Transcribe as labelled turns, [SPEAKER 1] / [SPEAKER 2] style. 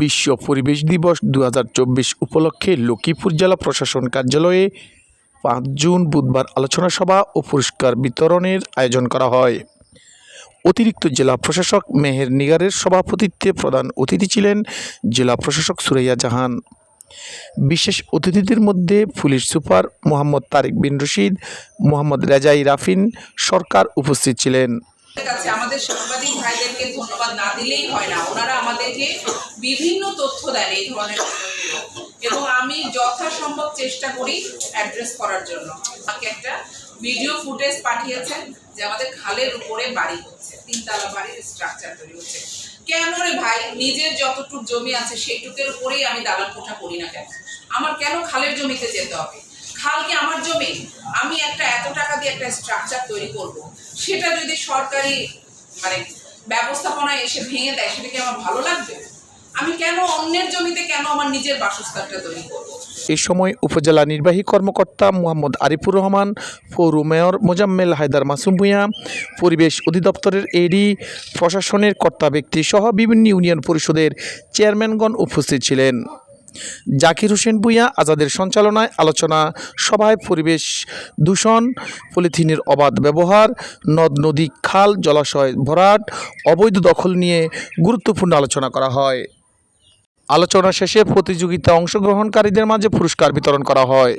[SPEAKER 1] বিশ্ব পরিবেশ দিবস দু হাজার চব্বিশ উপলক্ষে লক্ষ্মীপুর জেলা প্রশাসন কার্যালয়ে পাঁচ জুন বুধবার আলোচনা সভা ও পুরস্কার বিতরণের আয়োজন করা হয়। অতিরিক্ত জেলা প্রশাসক মেহের নিগারের সভাপতিত্বে প্রধান অতিথি ছিলেন জেলা প্রশাসক সুরাইয়া জাহান। বিশেষ অতিথিদের মধ্যে পুলিশ সুপার মোহাম্মদ তারেক বিন রশিদ, মোহাম্মদ রেজাই রাফিন সরকার উপস্থিত ছিলেন।
[SPEAKER 2] কাছে, আমাদের সাংবাদিক ভাইদেরকে ধন্যবাদ না দিলেই হয় না। ওনারা আমাদেরকে বিভিন্ন তথ্য দেন এই ধরনের এবং আমি যথাসম্ভব চেষ্টা করি অ্যাড্রেস করার জন্য। আমাকে একটা ভিডিও ফুটেজ পাঠিয়েছেন যে আমাদের খালের উপরে বাড়ি হচ্ছে, তিনতলা বাড়ির স্ট্রাকচার তৈরি হচ্ছে। কেন রে ভাই? নিজের যতটুক জমি আছে সেইটুকের উপরেই আমি দালান কোঠা করি না কেন? আমার কেন খালের জমিতে যেতে হবে? খাল কি আমার জমি? আমি একটা এত টাকা দিয়ে একটা স্ট্রাকচার তৈরি করব। সেটা যদি সরকারি মানে ব্যবস্থাপনায় এসে ভেঙে দেয়, সেটা কি আমার ভালো লাগবে? আমি কেন অন্যের জমিতে কেন আমার নিজের বাসস্থানটা তৈরি করব?
[SPEAKER 1] এ সময় উপজেলা নির্বাহী কর্মকর্তা মোহাম্মদ আরিফুর রহমান, পৌর মেয়র মোজাম্মেল হায়দার মাসুম ভূঁইয়া, পরিবেশ অধিদপ্তরের এডি প্রশাসনের কর্তা ব্যক্তি সহ বিভিন্ন ইউনিয়ন পরিষদের চেয়ারম্যানগণ উপস্থিত ছিলেন। জাকির হোসেন ভুইয়া আজাদের সঞ্চালনায় আলোচনা সভায় পরিবেশ দূষণ, পলিথিনের অবাধ ব্যবহার, নদ, নদী, খাল, জলাশয় ভরাট, অবৈধ দখল নিয়ে গুরুত্বপূর্ণ আলোচনা করা হয়। আলোচনা শেষে প্রতিযোগিতা অংশগ্রহণকারীদের মাঝে পুরস্কার বিতরণ করা হয়।